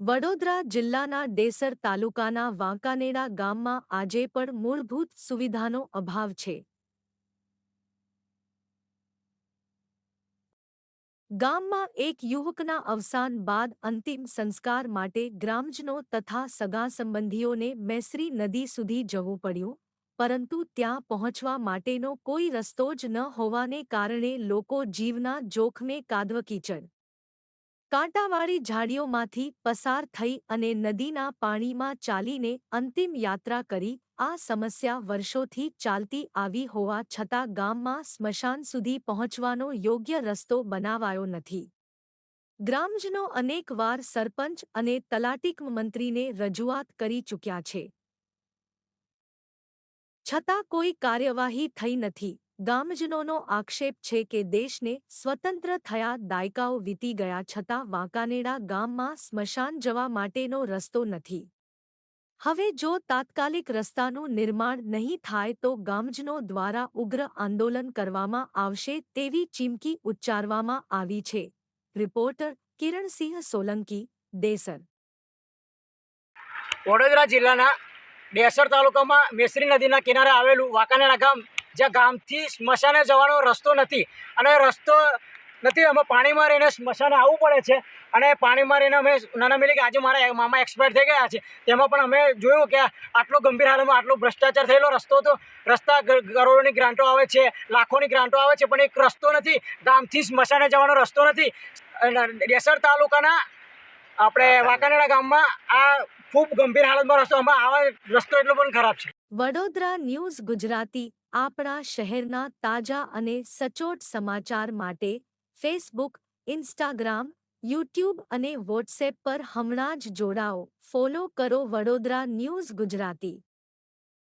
વડોદરા જિલ્લાના ડેસર તાલુકાના વાંકાનેડા ગામમાં આજે પણ મૂળભૂત સુવિધાનો અભાવ છે. ગામમાં એક યુવકના અવસાન બાદ અંતિમ સંસ્કાર માટે ગ્રામજનો તથા સગા સંબંધીઓને મેસરી નદી સુધી જવું પડ્યું, પરંતુ ત્યાં પહોંચવા માટેનો કોઈ રસ્તો જ ન હોવાને કારણે લોકો જીવના જોખમે કાદવકીચડ કાંટાવાળી ઝાડીઓમાંથી પસાર થઈ અને નદીના પાણીમાં ચાલીને અંતિમ યાત્રા કરી, આ સમસ્યા વર્ષોથી ચાલતી આવી હોવા છતાં ગામમાં સ્મશાન સુધી પહોંચવાનો યોગ્ય રસ્તો બનાવાયો નથી. ગ્રામજનો અનેકવાર સરપંચ અને તલાટીક મંત્રીને રજૂઆત કરી ચૂક્યા છે. છતાં કોઈ કાર્યવાહી થઈ નથી. ગામજનોનો આક્ષેપ છે કે દેશને સ્વતંત્ર થયા દાયકાઓ વીતી ગયા છતાં વાંકાનેડા ગામમાં સ્મશાન જવા માટેનો રસ્તો નથી. હવે જો તાત્કાલિક રસ્તાનું નિર્માણ નહીં થાય તો ગામજનો દ્વારા ઉગ્ર આંદોલન કરવામાં આવશે તેવી ચીમકી ઉચ્ચારવામાં આવી છે. રિપોર્ટર કિરણસિંહ સોલંકી, દેસર. વડોદરા જિલ્લાના ડેસર તાલુકામાં મેસરી નદીના કિનારે આવેલું વાંકાનેડા ગામ જ્યાં ગામથી સ્મશાને જવાનો રસ્તો નથી. અને રસ્તો નથી, અમે પાણીમાં રહીને સ્મશાને આવવું પડે છે. અને પાણીમાં રહીને અમે નાના મિલી કે આજે મારા મામા એક્સપાયર થઈ ગયા છે. તેમાં પણ અમે જોયું કે આટલો ગંભીર હાલમાં આટલો ભ્રષ્ટાચાર થયેલો રસ્તો તો રસ્તા કરોડોની ગ્રાન્ટો આવે છે, લાખોની ગ્રાન્ટો આવે છે, પણ એક રસ્તો નથી. ગામથી સ્મશાને જવાનો રસ્તો નથી. ડેસર તાલુકાના આપણે વાંકાનેડા ગામમાં આ ખૂબ ગંભીર હાલતમાં રસ્તો આમાં આવા રસ્તો એટલો પણ ખરાબ છે. વડોદરા ન્યૂઝ ગુજરાતી આપણા શહેરના તાજા અને સચોટ સમાચાર માટે ફેસબુક ઇન્સ્ટાગ્રામ યુટ્યુબ અને વોટ્સએપ પર હમણાં જ જોડાઓ. ફોલો કરો વડોદરા ન્યૂઝ ગુજરાતી.